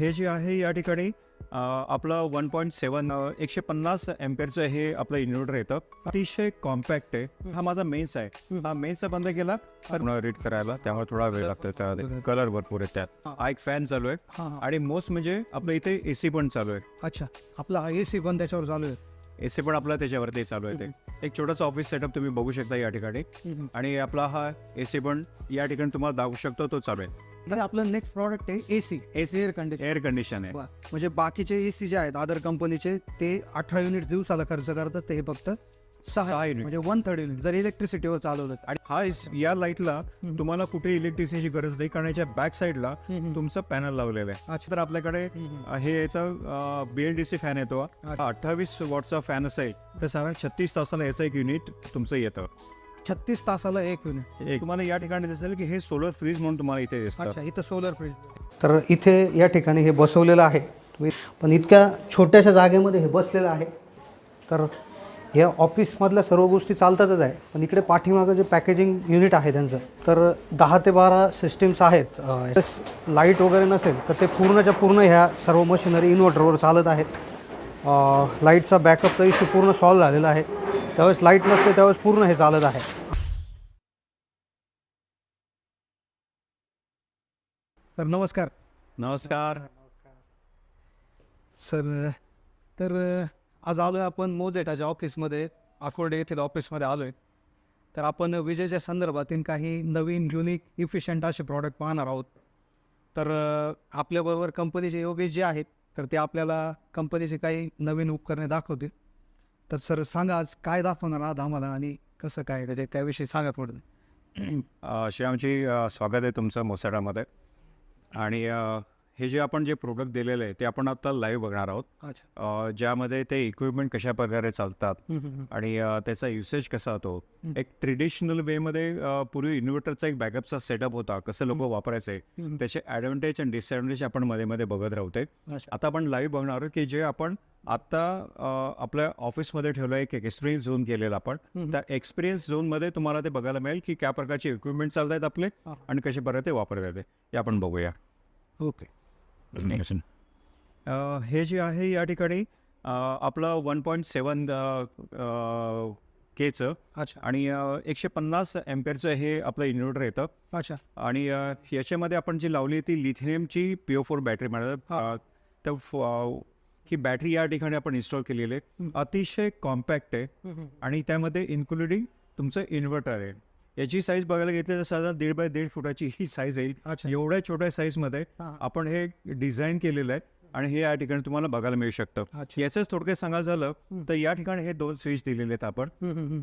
हे जे आहे या ठिकाणी आपलं वन पॉईंट सेवन एकशे पन्नास एम्पेअरचं हे आपलं इन्व्हर्टर येतं. अतिशय कॉम्पॅक्ट आहे. हा माझा मेन्स आहे. हा मेन्सचा बंद केला. रीड करायला त्यामुळे थोडा वेळ लागतो त्यामध्ये कलर भरपूर आहे त्यात. हा. एक फॅन चालू आहे. आणि मोस्ट म्हणजे आपलं इथे ए सी पण चालू आहे. अच्छा. आपला ए सी पण त्याच्यावर चालू आहे. ए सी पण आपलं त्याच्यावरती चालू आहे ते. एक छोटासा ऑफिस सेटअप तुम्ही बघू शकता या ठिकाणी. आणि आपला हा ए सी पण या ठिकाणी तुम्हाला दाखवू शकतो तो चालू आहे. तर आपलं नेक्स्ट प्रॉडक्ट आहे A C A C air condition air condition आहे. म्हणजे बाकीचे ए सी जे आहेत अदर कंपनीचे ते अठरा युनिट दिवसाला खर्च करतात ते हे फक्त सहा युनिट म्हणजे वन थर्ड युनिट जर इलेक्ट्रिसिटीवर चालवलं. आणि हा इस- या लाईटला. तुम्हाला कुठे इलेक्ट्रिसिटीची गरज नाही कारण याच्या बॅक साईडला तुमचं पॅनल लावलेलं आहे. अच्छा. तर आपल्याकडे हे येतं B L D C fan येतो. अठ्ठावीस वॉटचा फॅन असेल तर साधारण छत्तीस तासाला याचं एक युनिट तुमचं येतं. छत्तीस तासाला एक युनिट तुम्हाला या ठिकाणी दिसेल की हे सोलर फ्रीज म्हणून तुम्हाला इथे दिसतं. अच्छा इथं सोलर फ्रीज तर इथे या ठिकाणी हे बसवलेलं आहे. तुम्ही- पण इतक्या छोट्याशा जागेमध्ये हे बसलेलं आहे. तर या ऑफिसमधल्या सर्व गोष्टी चालतातच आहे. पण इकडे पाठीमागं जे पॅकेजिंग युनिट आहे त्यांचं तर दहा ते बारा सिस्टीम्स आहेत. लाइट वगैरे नसेल तर ते पूर्णच्या पूर्ण ह्या सर्व मशिनरी इन्व्हर्टरवर चालत आहेत. लाईटचा बॅकअपचा इश्यू पूर्ण सॉल्व झालेला आहे. त्यावेळेस लाइट नसते त्यावेळेस पूर्ण हे चालत आहे. सर नमस्कार. नमस्कार. सर तर आज आलो आहे आपण मोजेटाच्या ऑफिसमध्ये आकोर्डे येथील ऑफिसमध्ये आलो आहे तर आपण विजेच्या संदर्भातील काही नवीन युनिक इफिशियंट असे प्रॉडक्ट पाहणार आहोत. तर आपल्याबरोबर कंपनीचे योगेश जे आहेत तर ते आपल्याला कंपनीचे काही नवीन उपकरणे दाखवतील. तर सर सांगा आज काय दाखवणार आहात आम्हाला आणि कसं काय म्हणजे त्याविषयी सांगा थोडं. श्यामजी स्वागत आहे तुमचं मोसाडामध्ये. आणि हे जे आपण जे प्रोडक्ट दिलेलं आहे ते आपण आता लाईव्ह बघणार आहोत. ज्यामध्ये ते इक्विपमेंट कशा प्रकारे चालतात आणि त्याचा युसेज कसा होतो. एक ट्रेडिशनल वेमध्ये पूर्वी इन्व्हर्टरचा एक बॅकअपचा सेटअप होता कसं लोक वापरायचे त्याचे ॲडव्हान्टेज आणि डिसएडव्हान्टेज आपण मध्ये मध्ये बघत अच्छा. आता आपण लाईव्ह बघणार आहोत की जे आपण आता आपल्या ऑफिसमध्ये ठेवलं एक एक्सपिरियन्स झोन केलेला आपण. त्या एक्सपिरियन्स झोनमध्ये तुम्हाला ते बघायला मिळेल की क्या प्रकारचे इक्विपमेंट चालत आहेत आपले. आणि कशा प्रकारे ते आहेत हे आपण बघूया. ओके. हे जे आहे या ठिकाणी आपलं वन पॉईंट सेवन केचं अच्छा. आणि एकशे पन्नास एम्पेअरचं हे आपलं इन्व्हर्टर येतं. अच्छा. आणि याच्यामध्ये आपण जी लावली ती लिथियमची पिओ फोर बॅटरी म्हणतात हा. तर ही बॅटरी या ठिकाणी आपण इन्स्टॉल केलेली आहे. अतिशय कॉम्पॅक्ट आहे आणि त्यामध्ये इन्क्लुडिंग तुमचं इन्व्हर्टर आहे याची साईज बघायला घेतली तर साधारण दीड बाय दीड फुटाची ही साईज येईल एवढ्या छोट्या साईजमध्ये. आपण हे डिझाईन केलेलं आहे आणि हे या ठिकाणी तुम्हाला बघायला मिळू शकतं याचंच थोडक्यात सांगायचं झालं. तर या ठिकाणी हे दोन स्विच दिलेले आहेत आपण.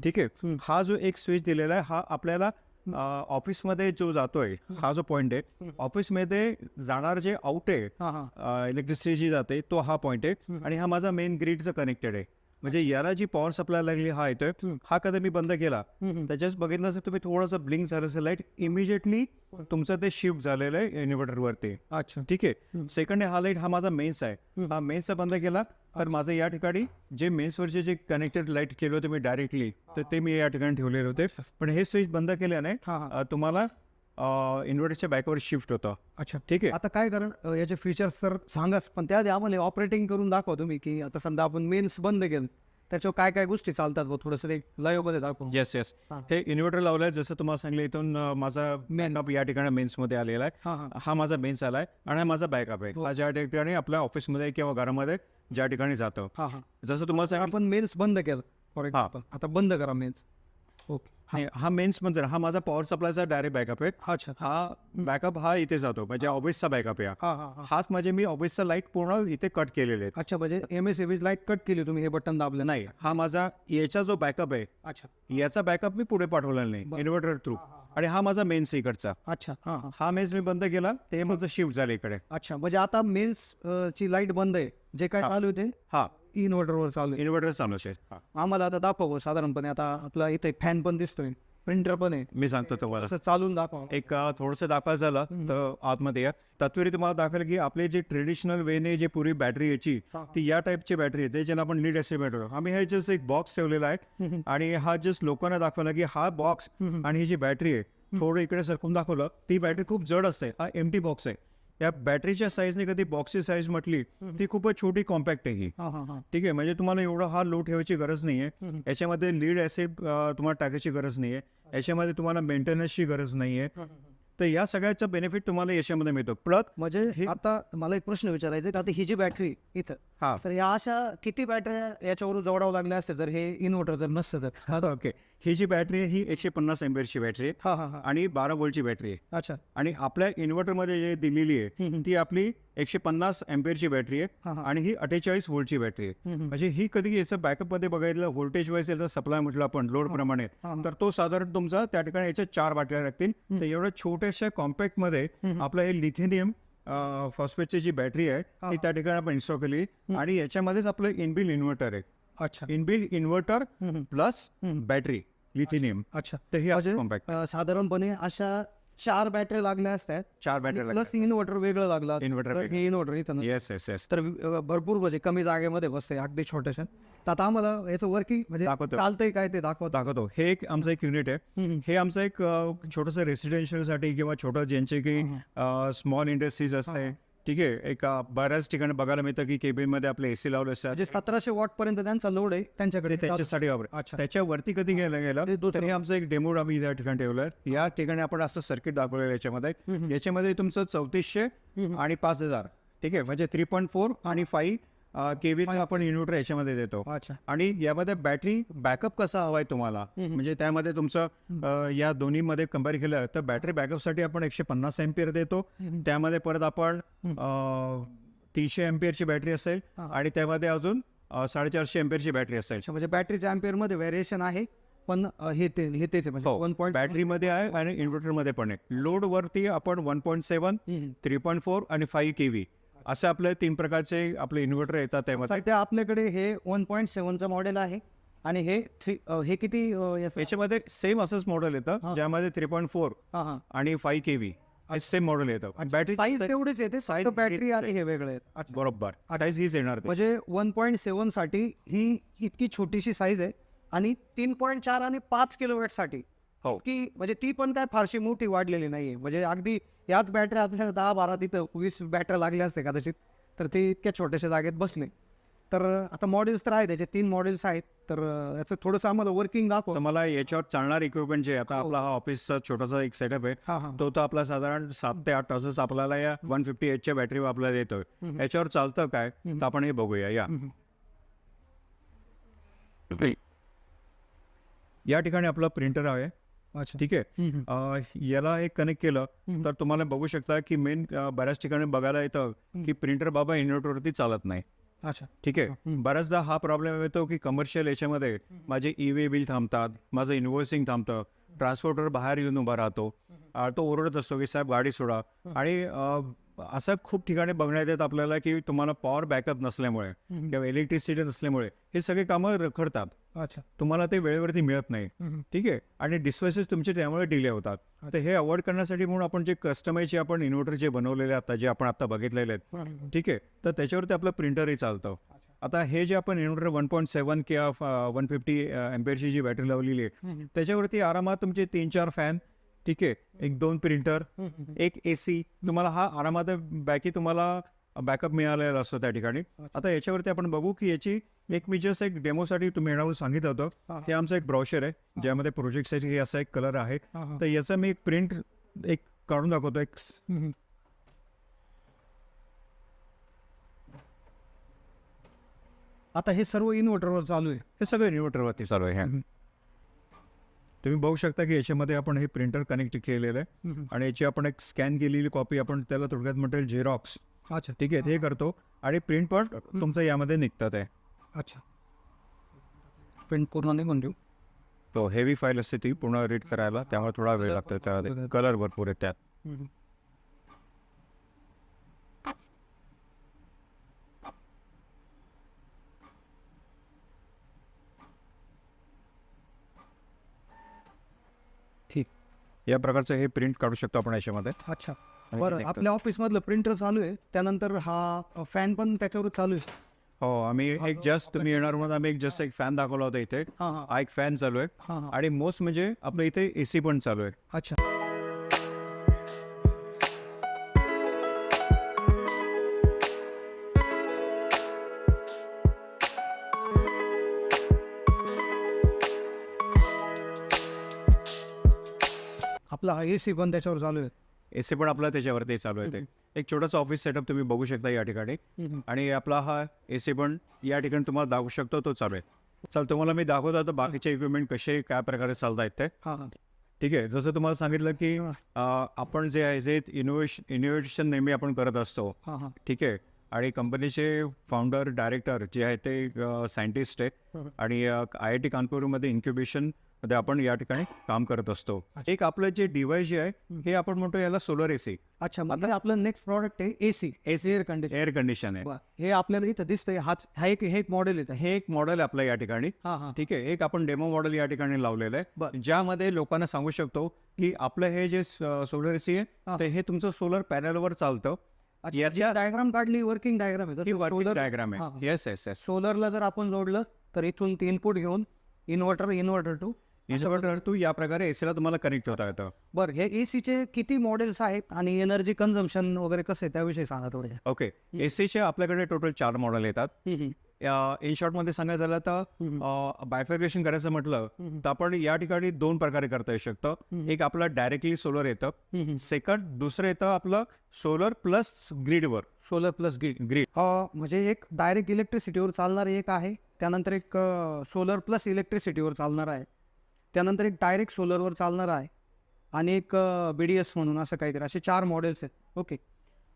ठीक आहे. हा जो एक स्विच दिलेला आहे हा आपल्याला ऑफिसमध्ये जो जातोय हा जो पॉईंट आहे. ऑफिसमध्ये जाणार जे आउट आहे इलेक्ट्रिसिटी जी जाते तो हा पॉईंट आहे. आणि हा माझा मेन ग्रीडचा कनेक्टेड आहे म्हणजे याला जी पॉवर सप्लाय लागली हा येतोय. हा कधी मी बंद केला. त्याच्याच बघितलं असेल तुम्ही थोडंसं ब्लिंक झालं असेल लाइट इमिजिएटली तुमचं ते शिफ्ट झालेलं आहे इन्व्हर्टरवरती. अच्छा. ठीक आहे. सेकंड हा लाइट हा माझा मेन्स आहे. हा मेन्सचा बंद केला तर माझं या ठिकाणी जे मेन्सवरचे जे कनेक्टेड लाइट केले होते मी डायरेक्टली तर ते मी या ठिकाणी ठेवलेले होते. पण हे स्विच बंद केल्याने तुम्हाला इन्व्हर्टरच्या बॅकवर शिफ्ट होतं. अच्छा. ठीक आहे? आता काय कारण अ, याचे फीचर्स तर सांगाच पण त्याआधी आम्हाला ऑपरेटिंग करून दाखवा तुम्ही की आता समजा आपण मेन्स बंद केलं त्याच्यावर काय काय गोष्टी चालतात बघ थोडंसं ते लाईव्हमध्ये दाखवू येस येस हा. हे इन्व्हर्टर लावलं आहे जसं तुम्हाला सांगितलं इथून अ, माझा मेन बॅकअप या ठिकाणी मेन्समध्ये आलेला आहे. हा हा. हा माझा मेन्स आला आहे आणि हा माझा बॅकअप आहे. हो. ज्या ठिकाणी आपल्या ऑफिसमध्ये किंवा घरामध्ये ज्या ठिकाणी जातं. हा हा. जसं तुम्हाला सांगितलं आपण मेन्स बंद केलं फॉर एक्झाम्पल आता बंद करा मेन्स ओके. हा. मेन्स म्हणजे हा माझा पॉवर सप्लायचा डायरेक्ट बॅकअप आहे. अच्छा. हा बॅकअप हा इथे जातो म्हणजे ऑफिसचा बॅकअप आहे हाच म्हणजे मी ऑफिसचा लाइट पूर्ण इथे कट केलेले आहेत. अच्छा म्हणजे एम एस लाइट कट केली तुम्ही हे बटन दाबलं नाही. हा माझा याचा जो बॅकअप आहे अच्छा. याचा बॅकअप मी पुढे पाठवलेला नाही. इन्व्हर्टर थ्रू आणि हा माझा मेन्स इकडचा अच्छा हा मेन्स मी बंद केला ते माझं शिफ्ट झालं इकडे. अच्छा म्हणजे आता मेन्स ची लाइट बंद आहे. जे काय. चालू आहे ते? हा. इन्व्हर्टरवर चालू आहे. इन्व्हर्टर चालू असेल हा. आम्हाला आता दाखव साधारणपणे. आता आपला इथे फॅन पण दिसतोय. प्रिंटर पण आहे. मी सांगतो तुम्हाला. असं चालून दाखवा. एक अ, थोडंसं दाखवायचं झालं. तर आतमध्ये. या तत्वेरी तुम्हाला दाखवलं की आपले जे ट्रेडिशनल वेने जे पूर्वी बॅटरी याची हा. ती या टाईपची बॅटरी येते ज्यांना आपण लीड एस्टिमेटर आम्ही हे जस्ट एक बॉक्स ठेवलेला आहे. आणि हा जस्ट लोकांना दाखवला की हा बॉक्स आणि ही जी बॅटरी आहे थोडं इकडे सरकून दाखवलं ती बॅटरी खूप जड असते. हा एम टी बॉक्स आहे. या बॅटरीच्या साईजने कधी बॉक्सची साईज म्हटली ती खूपच छोटी कॉम्पॅक्ट आहे ही. ठीक आहे म्हणजे तुम्हाला एवढा हा लोड ठेवायची गरज नाही आहे याच्यामध्ये लीड ॲसिड तुम्हाला टाकायची गरज नाही आहे याच्यामध्ये तुम्हाला मेंटेनन्सची गरज नाही आहे तर या सगळ्याचा बेनिफिट तुम्हाला याच्यामध्ये मिळतो. प्लस म्हणजे हे- आता मला एक प्रश्न विचारायचा का आता ही जी बॅटरी इथं हा. तर या अशा किती बॅटऱ्या याच्यावरून जोडावं लागल्या असते? जर हे इन्व्हर्टर जर नसतं तर. ओके ही जी बॅटरी आहे ही एकशे पन्नास एमबीएचची बॅटरी आहे. हां हां हां. आणि बारा वोल्टची बॅटरी आहे. अच्छा. आणि आपल्या इन्व्हर्टरमध्ये जे दिलेली आहे. ती आपली एकशे पन्नास एम्पेअरची बॅटरी हा, आहे. हा. आणि ही अठ्ठेचाळीस वोल्टची बॅटरी आहे. म्हणजे ही कधी याचं बॅकअपमध्ये बघायला व्होल्टेज वाईज याचा सप्लाय म्हटलं आपण लोड प्रमाणे हा, हा. तर तो साधारण तुमचा त्या ठिकाणी याच्या चार बाटल्या लागतील. तर एवढ्या छोट्याशा कॉम्पॅक्टमध्ये आपलं हे लिथिनियम फॉस्फेटची जी बॅटरी आहे हा, ती त्या ठिकाणी आपण इन्स्टॉल केली. आणि याच्यामध्येच आपलं इनबिल इन्व्हर्टर आहे. अच्छा. Inbuilt inverter. Plus. Battery lithium अच्छा. तर हे म्हणजे असं कॉम्पॅक्ट साधारणपणे अशा चार बॅटऱ्या लागल्या असतात चार बॅटरी प्लस इन्व्हर्टर वेगळं लागलं वेगळं. हे इन्व्हर्टर इथं. येस येस येस तर भरपूर म्हणजे कमी जागेमध्ये बसते अगदी छोट्याशा. तर आता आम्हाला याचं वर्किंग म्हणजे दाखवतो. चालतंय काय ते दाखवत. दाखवतो. हे एक आमचं एक युनिट आहे. हे आमचं एक छोटंसं रेसिडेन्शियलसाठी किंवा छोटं ज्यांचे की स्मॉल इंडस्ट्रीज असते ठीक आहे एक बऱ्याच ठिकाणी बघायला मिळतं की केबिनमध्ये आपले एसी लावले असतात. म्हणजे सतराशे वॉट पर्यंत त्यांचा लोड आहे त्यांच्याकडे ते त्याच्यासाठी वापर अच्छा. त्याच्यावरती कधी गेलं ते गेलं. तर हे आमचं एक डेमो आम्ही या ठिकाणी ठेवलं या ठिकाणी आपण असं सर्किट दाखवलेलं याच्यामध्ये. याच्यामध्ये तुमचं चौतीसशे आणि पाच हजार. ठीक आहे म्हणजे थ्री पॉईंट फोर आणि फाईव्ह केवीचं आपण इन्व्हर्टर याच्यामध्ये देतो. अच्छा. आणि यामध्ये बॅटरी बॅकअप कसा हवाय तुम्हाला? म्हणजे त्यामध्ये तुमचं या दोन्हीमध्ये कंपेअर केलं तर बॅटरी बॅकअपसाठी आपण एकशे पन्नास एम्पियर देतो. त्यामध्ये परत आपण तीनशे एम्पियरची बॅटरी असेल हा. आणि त्यामध्ये अजून साडेचारशे एम्पियरची बॅटरी असेल. म्हणजे बॅटरीच्या अँपियरमध्ये व्हेरिएशन आहे पण हे ते हे तेच म्हणजे वन पॉईंट बॅटरीमध्ये आहे आणि इन्व्हर्टरमध्ये पण आहे लोड वरती आपण one point seven three point four आणि फाईव्ह के व्ही असे आपले तीन प्रकारचे आपले इन्व्हर्टर येतात त्यामध्ये. सध्या आपल्याकडे हे वन पॉईंट सेवनचं मॉडेल आहे आणि हे थ्री हे किती अं, याचं- याच्यामध्ये सेम असंच मॉडेल येतं हा. ज्यामध्ये थ्री पॉईंट फोर हा हा. आणि five K V same model येतं. बॅटरी साईज तेवढीच येते size साईज बॅटरी आणि. हे वेगळे आहेत अच्छा. बरोबर. साईज हीच येणार ते. म्हणजे वन पॉईंट सेवनसाठी ही इतकी छोटीशी साईज आहे आणि तीन पॉईंट चार आणि पाच किलोवॅटसाठी हो. की म्हणजे ती पण काय फारशी मोठी वाढलेली नाहीये. म्हणजे अगदी याच बॅटऱ्या आपल्याला दहा बारा तिथं वीस बॅटऱ्या लागल्या असते कदाचित तर ते इतक्या छोट्याशा जागेत बसले. तर आता मॉडेल्स तर आहेत त्याचे तीन मॉडेल्स आहेत तर याचं थोडंसं आम्हाला वर्किंग दाखव. तर मला याच्यावर चालणार इक्विपमेंट जे आता आपला हा ऑफिसचा छोटासा एक सेटअप आहे. हा हा. तो तर आपला साधारण सात ते आठ तासच आपल्याला या वन फिफ्टी एचच्या बॅटरी आपल्याला देतोय याच्यावर चालतं काय? तर आपण हे बघूया. या. या ठिकाणी आपलं प्रिंटर आहे ठीक आहे? याला हे कनेक्ट केलं तर तुम्हाला बघू शकता की मेन बऱ्याच ठिकाणी बघायला येतं की प्रिंटर बाबा इन्व्हर्टरवरती चालत नाही. अच्छा. ठीक आहे? बऱ्याचदा हा प्रॉब्लेम येतो की कमर्शियल याच्यामध्ये माझे ई वे बिल थांबतात माझं इन्व्हॉइसिंग थांबतं ट्रान्सपोर्टर बाहेर येऊन उभा राहतो तो ओरडत असतो की साहेब गाडी सोडा. आणि असं खूप ठिकाणी बघण्यात येत आपल्याला की तुम्हाला पॉवर बॅकअप नसल्यामुळे किंवा इलेक्ट्रिसिटी नसल्यामुळे हे सगळे कामं रखडतात. अच्छा. तुम्हाला ते वेळेवरती मिळत नाही. ठीक आहे? आणि डिस्प्लेसेस तुमचे त्यामुळे डिले होतात. तर हे अवॉइड करण्यासाठी म्हणून आपण जे कस्टमाइजचे आपण इन्व्हर्टर जे बनवलेले आता जे आपण आता बघितलेले आहेत ठीक आहे? तर त्याच्यावरती आपलं प्रिंटरही चालतं. आता हे जे आपण इन्व्हर्टर वन पॉईंट सेवन किंवा वन फिफ्टी एम्पेअरची जी बॅटरी लावलेली आहे त्याच्यावरती आरामात तुमचे तीन चार फॅन ठीक आहे? एक दोन प्रिंटर एक ए सी तुम्हाला हा आरामात बॅकी तुम्हाला बॅकअप मिळालेला असतो त्या ठिकाणी. आता याच्यावरती आपण बघू की याची एक मी जस्ट एक डेमोसाठी तुम्ही येणार सांगितलं हा. होतं ते आमचं एक ब्राउशर आहे ज्यामध्ये प्रोजेक्टसाठी हे असा एक कलर आहे. तर याचा मी एक प्रिंट एक काढून दाखवतो एक. आता हे सर्व इन्व्हर्टरवर चालू आहे. हे सगळं इन्व्हर्टरवरती चालू आहे. तुम्ही बघू शकता की याच्यामध्ये आपण हे प्रिंटर कनेक्ट केलेलं आहे. आणि याची आपण एक स्कॅन केलेली कॉपी आपण त्याला थोडक्यात म्हणता येईल झेरॉक्स अच्छा ठीक आहे ते करतो. आणि प्रिंट पण तुमचं यामध्ये निघतात आहे. अच्छा. प्रिंट पूर्ण निघून देऊ. तो हेवी फाईल असते ती पूर्ण रीड करायला त्यामुळे थोडा वेळ लागतो त्यामध्ये. कलर भरपूर आहेत त्यात ठीक. या प्रकारचं हे प्रिंट काढू शकतो आपण याच्यामध्ये. अच्छा. बरं आपल्या ऑफिसमधलं प्रिंटर चालू आहे त्यानंतर हा फॅन पण त्याच्यावर चालू आहे. हो आम्ही एक जस्ट तुम्ही येणार म्हणून आम्ही एक जस्ट एक फॅन दाखवला होता इथे. हा, हा. एक फॅन चालू आहे. हा. आणि मोस्ट म्हणजे आपलं इथे एसी पण चालू आहे. अच्छा. आपला एसी ए सी पण त्याच्यावर चालू आहे. ए सी पण आपला त्याच्यावरती चालू आहे ते. एक छोटासा ऑफिस सेटअप तुम्ही बघू शकता या ठिकाणी. आणि आपला हा ए सी पण या ठिकाणी तुम्हाला दाखवू शकतो तो चालू आहे. चल तुम्हाला मी दाखवतो आता बाकीचे इक्विपमेंट कसे काय प्रकारे चालत आहेत ते ठीक आहे जसं तुम्हाला सांगितलं की आपण जे आहे जे इनोव्हेशन इनोव्हेशन नेहमी आपण करत असतो. ठीक आहे आणि कंपनीचे फाउंडर डायरेक्टर जे आहे ते सायंटिस्ट आहे. आणि आय आय टी कानपूरमध्ये इन्क्युबेशन मध्ये आपण या ठिकाणी काम करत असतो. एक आपलं जे डिव्हाइस जे आहे हे आपण म्हणतो याला सोलर एसी अच्छा म्हणजे आपलं नेक्स्ट प्रॉडक्ट आहे A C A C air condition air condition आहे. हे आपल्याला इथं दिसतंय. हाच हा एक हे एक मॉडेल येतं हे एक मॉडेल आपलं या ठिकाणी. ठीक आहे एक आपण डेमो मॉडेल या ठिकाणी लावलेलं. आहे. ज्यामध्ये लोकांना सांगू शकतो की आपलं हे जे सोलर एसी. आहे हे. तुमचं सोलर पॅनलवर चालतं. याच्या डायग्राम काढली वर्किंग डायग्राम आहे वर्किंग डायग्राम. आहे. येस येस येस सोलरला जर आपण जोडलं तर इथून ते इनपुट घेऊन इन्व्हर्टर इन्व्हर्टर टू तू या प्रकारे एसीला तुम्हाला कनेक्ट होता येतं बरं हे ए सीचे किती मॉडेल्स आहेत आणि एनर्जी कन्झम्शन वगैरे कसं आहे त्याविषयी सांगा थोडे ओके एसीचे आपल्याकडे टोटल चार मॉडेल येतात. इन शॉर्टमध्ये सांगायचं झालं तर बायफर्गेशन करायचं म्हटलं तर आपण या ठिकाणी दोन प्रकारे करता येऊ शकतं. एक आपलं डायरेक्टली सोलर येतं. सेकंड दुसरं येतं आपलं सोलर प्लस ग्रीडवर सोलर प्लस ग्रीड ग्रीड म्हणजे एक डायरेक्ट इलेक्ट्रिसिटीवर चालणार एक आहे त्यानंतर एक सोलर प्लस इलेक्ट्रिसिटीवर चालणार आहे. त्यानंतर एक डायरेक्ट सोलरवर चालणार आहे. आणि एक बी डी एस म्हणून असं काहीतरी असे चार मॉडेल्स आहेत. ओके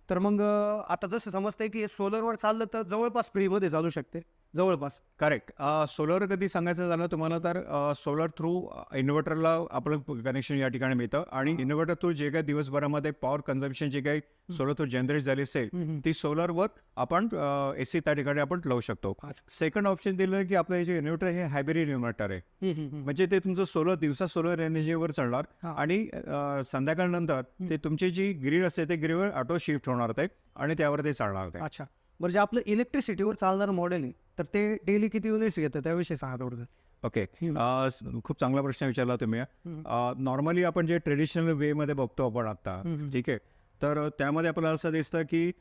तर मग आता जसं समजतंय की सोलरवर चाललं तर जवळपास फ्रीमध्ये चालू शकते. जवळपास. करेक्ट सोलर कधी सांगायचं झालं तुम्हाला तर सोलर थ्रू इन्व्हर्टरला आपलं कनेक्शन या ठिकाणी मिळतं आणि इन्व्हर्टर थ्रू जे काही दिवसभरामध्ये पॉवर कन्झम्पन जे काही सोलर थ्रू जनरेट झाली असेल ती सोलरवर आपण एसी त्या ठिकाणी आपण लावू शकतो. सेकंड ऑप्शन दिलं की आपलं हे जे इन्व्हर्टर हे हायब्रिड इन्व्हर्टर आहे. म्हणजे ते तुमचं सोलर दिवसा सोलर एनर्जीवर चालणार. आणि अं, संध्याकाळनंतर ते तुमची जी ग्रीड असते ते ग्रीडवर ऑटो शिफ्ट होणार ते आणि त्यावर ते चालणार ते. अच्छा. बरं जे आपलं इलेक्ट्रिसिटीवर चालणारं मॉडेल आहे तर ते डेली किती युनिट्स घेतं? त्याविषयी सांगा थोडं ओके खूप चांगला प्रश्न विचारला तुम्ही. नॉर्मली आपण जे ट्रेडिशनल वे मध्ये बघतो आपण आता ठीक आहे? तर त्यामध्ये आपल्याला असं दिसतं की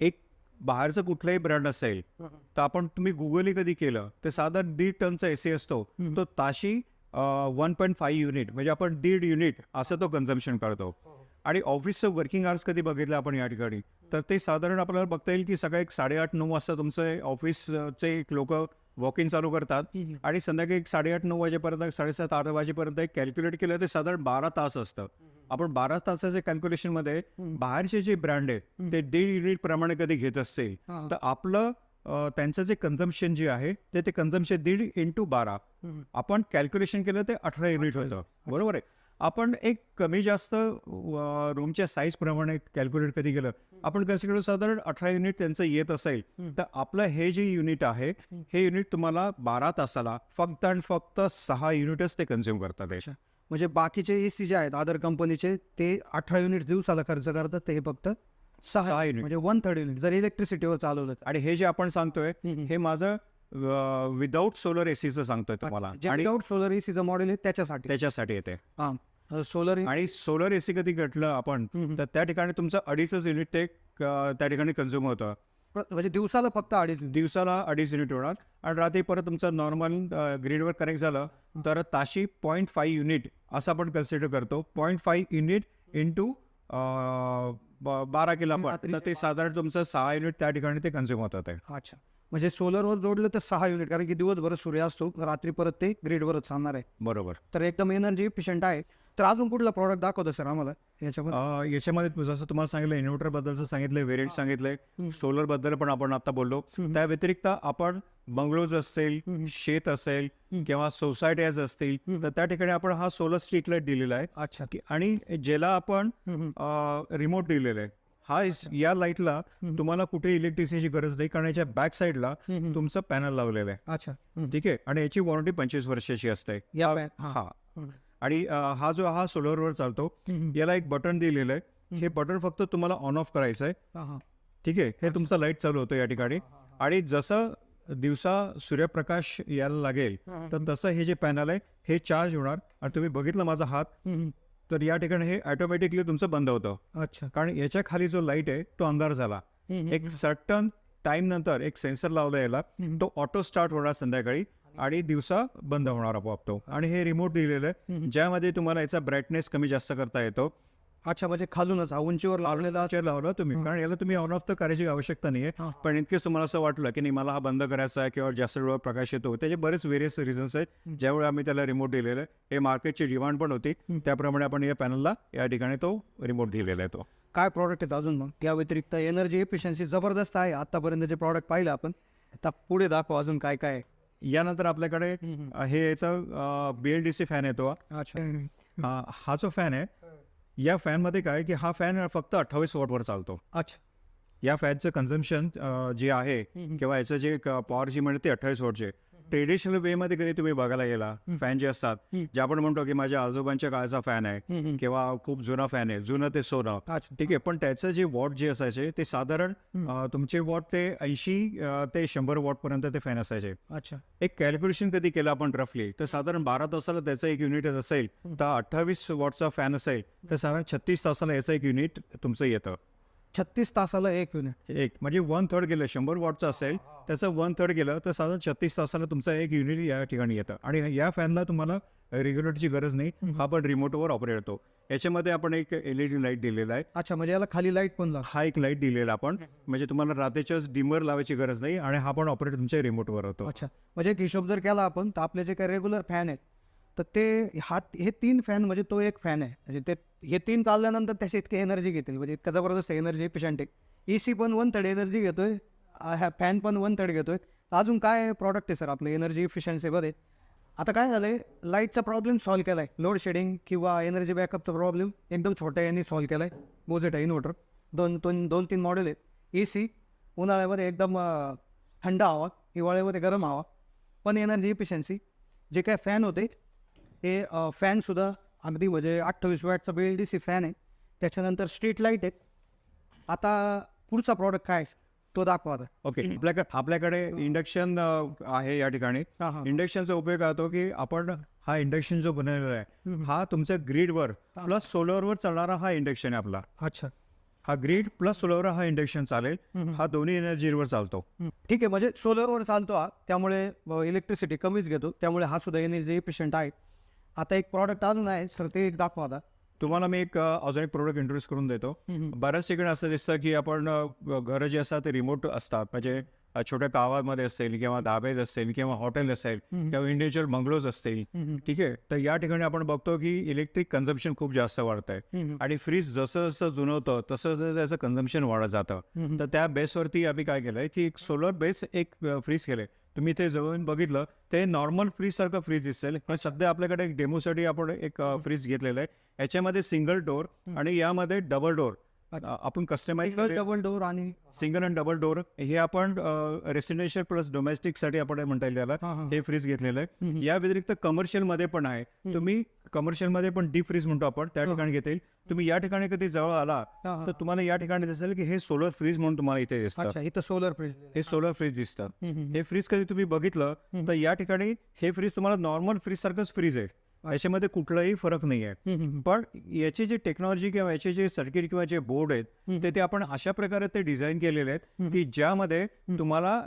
एक बाहेरचं कुठलाही ब्रँड असेल तर आपण तुम्ही गुगलही कधी केलं? तर साधारण दीड टनचा एसी असतो. तो ताशी वन पॉईंट फाईव्ह युनिट म्हणजे आपण दीड युनिट असं तो कन्झम्शन करतो. आणि ऑफिसचं वर्किंग आवर्स कधी बघितलं आपण या ठिकाणी? तर ते साधारण आपल्याला बघता येईल की सकाळी एक साडेआठ नऊ वाजता तुमचं ऑफिसचे लोक वॉक इन चालू करतात. आणि संध्याकाळी एक साडेआठ नऊ वाजेपर्यंत साडेसात आठ वाजेपर्यंत एक कॅल्क्युलेट केलं ते साधारण बारा तास असतं. आपण बारा तासाच्या कॅल्क्युलेशनमध्ये बाहेरचे जे ब्रँड आहेत ते दीड युनिट प्रमाणे कधी घेत असतील. तर आपलं त्यांचं जे कन्झम्शन जे आहे ते ते कन्झम्शन दीड इंटू बारा. आपण कॅल्क्युलेशन केलं ते अठरा युनिट होतं. बरोबर आहे? आपण एक कमी जास्त रूमच्या साईज प्रमाणे कॅल्क्युलेट कधी केलं आपण कसं साधारण अठरा युनिट त्यांचं येत असेल तर आपलं हे जे युनिट आहे हे युनिट तुम्हाला बारा तासाला फक्त आणि फक्त सहा युनिटच ते कन्झ्युम करतात. म्हणजे बाकीचे ए सी जे आहेत अदर कंपनीचे ते अठरा युनिट दिवसाला खर्च करतात ते फक्त सहा युनिट म्हणजे वन थर्ड युनिट जर इलेक्ट्रिसिटीवर चालवलं आणि हे जे आपण सांगतोय हे माझं विदाऊट सोलर एसीचं सांगतोय तुम्हाला. आणि विदाउट सोलर ए सीचं मॉडेल आहे त्याच्यासाठी. त्याच्यासाठी येते. हां सोलर आणि सोलर एसी कधी घटलं आपण तर त्या ठिकाणी तुमचं अडीचच युनिट ते त्या ठिकाणी कन्झ्युम होतं. म्हणजे दिवसाला फक्त अडीच दिवसाला अडीच युनिट होणार. आणि रात्री परत तुमचं नॉर्मल ग्रीडवर कनेक्ट झालं तर ताशी पॉईंट फाईव्ह युनिट असं आपण कन्सिडर करतो. पॉईंट फाईव्ह युनिट इंटू बारा केला ते साधारण तुमचं सहा युनिट त्या ठिकाणी ते कन्झ्युम होतात अच्छा. म्हणजे सोलरवर जोडलं तर सहा युनिट कारण की दिवसभर सूर्य असतो रात्री परत ते ग्रीडवरच चालणार आहे. बरोबर. तर एकदम एनर्जी इफिशियंट आहे. तर अजून कुठला प्रॉडक्ट दाखवतो सर आम्हाला याच्यामध्ये? अं, याच्यामध्ये जसं तुम्हाला सांगितलं इन्व्हर्टर बद्दलचं सांगितलंय व्हेरियंट सांगितलंय सोलरबद्दल पण आपण आता बोललो. त्या व्यतिरिक्त आपण बंगलोज असेल शेत असेल किंवा सोसायटीज असतील तर त्या ठिकाणी आपण हा सोलर स्ट्रीट लाइट दिलेला आहे. अच्छा. की- आणि ज्याला आपण रिमोट दिलेलं आहे. हा या लाईटला तुम्हाला कुठे इलेक्ट्रिसिटीची गरज नाही कारण याच्या बॅक साईडला तुमचं पॅनल लावलेलं आहे. अच्छा. ठीक आहे? आणि याची वॉरंटी पंचवीस वर्षाची असते. हा. आणि हा जो हा सोलरवर चालतो याला एक बटन दिलेलं आहे. हे बटन फक्त तुम्हाला ऑन ऑफ करायचं आहे. ठीक आहे? हे तुमचं लाइट चालू होतं या ठिकाणी. आणि जसं दिवसा सूर्यप्रकाश यायला लागेल तर तसं हे जे पॅनल आहे हे चार्ज होणार. आणि तुम्ही बघितलं माझा हात. तर या ठिकाणी हे ऑटोमॅटिकली तुमचं बंद होतं. अच्छा. कारण याच्या खाली जो लाइट आहे तो अंधार झाला. एक सर्टन टाइम नंतर एक सेन्सर लावला याला तो ऑटो स्टार्ट होणार संध्याकाळी आणि दिवसा बंद होणार आपोआप तो. आणि हे रिमोट दिलेलं आहे. ज्यामध्ये तुम्हाला याचा ब्राईटनेस कमी जास्त करता येतो. अच्छा म्हणजे खालूनच उंचीवर लावलेला लावलेला लावला तुम्ही. कारण याला तुम्ही ऑन ऑफ तर करायची आवश्यकता नाहीये. हा. पण इतकेच तुम्हाला असं वाटलं की नाही मला हा बंद करायचा आहे किंवा जास्त वेळ प्रकाश येतो. त्याचे बरेच वेरियस रिझन्स आहेत. ज्यामुळे आम्ही त्याला रिमोट दिलेलं आहे. हे मार्केटची डिमांड पण होती. त्याप्रमाणे आपण या पॅनलला या ठिकाणी तो रिमोट दिलेला आहे तो. काय प्रॉडक्ट आहेत अजून मग? त्या व्यतिरिक्त एनर्जी एफिशियन्सी जबरदस्त आहे. आतापर्यंत जे प्रॉडक्ट पाहिलं आपण आता पुढे दाखव अजून काय काय आहे. यानंतर आपल्याकडे हे येतं B L D C fan येतो. अच्छा. हा जो फॅन आहे या फॅनमध्ये काय की हा फॅन फक्त अठ्ठावीस वॉटवर चालतो. अच्छा. या फॅनचं कन्झम्पशन जे आहे किंवा याचं जे पॉवर जी मिळते अठ्ठावीस वॉटचे ट्रेडिशनल वे मध्ये कधी तुम्ही बघायला गेला फॅन जे असतात जे आपण म्हणतो की माझ्या आजोबांच्या काळाचा फॅन आहे किंवा खूप जुना फॅन आहे जुनं ते सोनं. ठीक आहे पण त्याचं जे वॉट जे असायचे ते साधारण तुमचे वॉट ते ऐंशी ते शंभर वॉट पर्यंत ते फॅन असायचे. अच्छा. एक कॅल्क्युलेशन कधी केलं आपण रफली तर साधारण बारा तासाला त्याचं एक युनिट असेल तर अठ्ठावीस वॉटचा फॅन असेल तर साधारण छत्तीस तासाला याचं एक युनिट तुमचं येतं. छत्तीस तासाला एक युनिट एक म्हणजे वन थर्ड गेलं शंभर वॉटचं असेल त्याचं वन थर्ड गेलं तर साधारण छत्तीस तासाला तुमचं एक युनिट या ठिकाणी येतं. आणि या फॅनला तुम्हाला रेग्युलेटरची गरज नाही. हा पण रिमोटवर ऑपरेट होतो. याच्यामध्ये आपण एक एल ई डी लाइट दिलेला आहे. अच्छा म्हणजे याला खाली लाइट पण हा एक लाइट दिलेला आपण. म्हणजे तुम्हाला रात्रीच्याच डिमर लावायची गरज नाही आणि हा पण ऑपरेट तुमच्या रिमोटवर होतो. अच्छा म्हणजे एक हिशोब जर केला आपण तर आपले जे काही रेग्युलर फॅन आहेत तर ते हा हे तीन फॅन म्हणजे तो एक फॅन आहे. म्हणजे ते हे तीन चालल्यानंतर त्याची इतकी एनर्जी घेतील. म्हणजे इतका जबरदस्त एनर्जी एफिशियंट आहे ए सी पण वन थर्ड एनर्जी घेतोय. ह्या फॅन पण वन थर्ड घेतोय. आहे अजून काय प्रॉडक्ट आहे सर आपलं एनर्जी इफिशियन्सीमध्ये आता काय झालं आहे लाईटचा प्रॉब्लेम सॉल्व्ह केला आहे लोड शेडिंग किंवा एनर्जी बॅकअपचा प्रॉब्लेम एकदम छोट्या यांनी सॉल्व्ह केला आहे बोजेट आहे इन्व्हर्टर दोन दोन दोन तीन मॉडेल आहेत. ए सी उन्हाळ्यामध्ये एकदम थंड हवा हिवाळ्यामध्ये गरम हवा. पण एनर्जी इफिशियन्सी जे काय फॅन होते ते फॅनसुद्धा अगदी म्हणजे अठ्ठावीस वॅटचा B L D C fan आहे. त्याच्यानंतर स्ट्रीट लाइट आहे. आता पुढचा प्रॉडक्ट काय आहे? तो दाखवा आता. ओके आपल्याकडे आपल्याकडे इंडक्शन आहे या ठिकाणी. हां हां. इंडक्शनचा उपयोग होतो की आपण हा इंडक्शन जो बनवलेला आहे हा तुमच्या ग्रीडवर प्लस सोलरवर चालणारा हा इंडक्शन आहे आपला. अच्छा. हा ग्रीड प्लस सोलरवर हा इंडक्शन चालेल. हा दोन्ही एनर्जीवर चालतो. हं. ठीक आहे म्हणजे सोलरवर चालतो हा. त्यामुळे इलेक्ट्रिसिटी कमीच घेतो. त्यामुळे हा सुद्धा एनर्जी इफिशियंट आहे. आता एक प्रॉडक्ट अजून आहे सर ते एक दाखवा आता. तुम्हाला मी एक अजून एक प्रोडक्ट इंट्रोड्यूस करून देतो. बऱ्याच ठिकाणी असं दिसतं की आपण घरं जी असतात ते रिमोट असतात. म्हणजे छोट्या गावामध्ये असेल किंवा धाबेज असेल किंवा हॉटेल असेल किंवा इंडिव्हिज्युअल बंगलोज असतील ठीक आहे? तर या ठिकाणी आपण बघतो की इलेक्ट्रिक कन्झम्पन खूप जास्त वाढत आहे आणि फ्रीज जसं जसं जुनवतं तसं तसं त्याचं कन्झम्पन वाढत जातं. तर त्या बेसवरती आम्ही काय केलंय की एक सोलर बेस एक फ्रीज केलंय. तुम्ही ते जवळून बघितलं ते नॉर्मल फ्रीज सारखं फ्रीज दिसेल. पण सध्या आपल्याकडे एक डेमोसाठी आपण एक फ्रीज घेतलेलं आहे. याच्यामध्ये सिंगल डोर आणि यामध्ये डबल डोर आपण कस्टमाइज डबल डोर आणि सिंगल अँड डबल डोर हे आपण रेसिडेन्शियल प्लस डोमेस्टिकसाठी आपण म्हणता येईल त्याला. हां, हां. हे. फ्रीज घेतलेलं आहे. या व्यतिरिक्त कमर्शियलमध्ये पण आहे. तुम्ही कमर्शियलमध्ये पण डीप फ्रीज म्हणतो आपण. त्या ठिकाणी घेता येईल. तुम्ही या ठिकाणी कधी जवळ आला हां, हां. तर तुम्हाला या ठिकाणी दिसेल की हे सोलर फ्रीज म्हणून तुम्हाला इथे दिसतं. अच्छा इथं सोलर फ्रीज हे सोलर फ्रीज दिसतं. हे फ्रीज कधी तुम्ही बघितलं तर या ठिकाणी हे फ्रीज तुम्हाला नॉर्मल फ्रीज सारखंच फ्रीज आहे. याच्यामध्ये कुठलाही फरक नाही आहे. पण याची जी टेक्नॉलॉजी किंवा याचे जे सर्किट किंवा जे बोर्ड आहेत ते ते आपण अशा प्रकारे ते डिझाईन केलेले आहेत की ज्यामध्ये तुम्हाला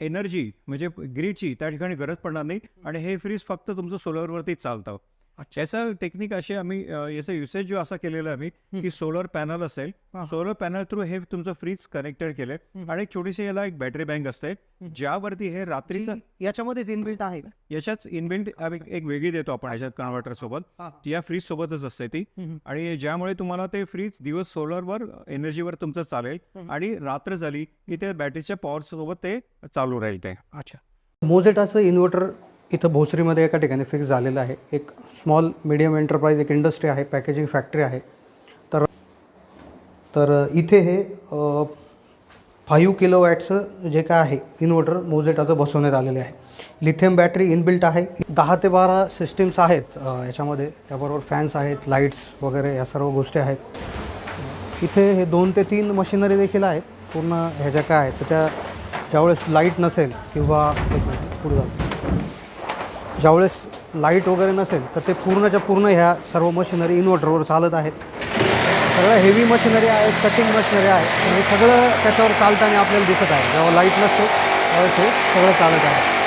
एनर्जी म्हणजे ग्रीडची त्या ठिकाणी गरज पडणार नाही आणि हे फ्रीज फक्त तुमचं सोलरवरती चालतं. याचा टेक्निक अशी आम्ही अं, याचा युसेज जो असा केलेला आहे आम्ही की सोलर पॅनल असेल हा. सोलर पॅनल थ्रू हे तुमचं फ्रीज कनेक्टेड केलंय. आणि एक छोटीशी याला एक बॅटरी बँक असते. ज्यावरती हे रात्रीचं याच्यामध्येच इनबिल्ट आहे का? याच्याच इनबिल्ट एक वेगळी देतो आपण ह्याच्यात कन्व्हर्टर सोबत. हा. ती या फ्रीज सोबतच असते ती. आणि ज्यामुळे तुम्हाला ते फ्रीज दिवस सोलरवर एनर्जीवर तुमचं चालेल. आणि रात्र झाली की ते बॅटरीच्या पॉवर सोबत ते चालू राहील ते. अच्छा. मोझेटाचं इन्व्हर्टर इथं भोसरीमध्ये एका ठिकाणी फिक्स झालेलं आहे. एक स्मॉल मीडियम एंटरप्राइज एक इंडस्ट्री आहे पॅकेजिंग फॅक्टरी आहे. तर तर इथे हे फाईव्ह किलो वॅटचं जे काय आहे इन्व्हर्टर मोझेटाचं बसवण्यात आलेले आहे. लिथियम बॅटरी इनबिल्ट आहे. दहा ते बारा सिस्टीम्स आहेत याच्यामध्ये. त्याबरोबर फॅन्स आहेत लाईट्स वगैरे या सर्व गोष्टी आहेत. इथे हे दोन ते तीन मशिनरी देखील आहेत. पूर्ण ह्याच्या काय आहेत तर त्या ज्यावेळेस लाइट नसेल किंवा पुढे जातो ज्यावेळेस लाइट वगैरे नसेल तर ते पूर्णच्या पूर्ण ह्या सर्व मशिनरी इन्व्हर्टरवर चालत आहेत. सगळं हेवी मशिनरी आहेत कटिंग मशिनरी आहे हे सगळं त्याच्यावर चालताना आपल्याला दिसत आहे. जेव्हा लाइट नसते त्यावेळेस हे सगळं चालत आहे.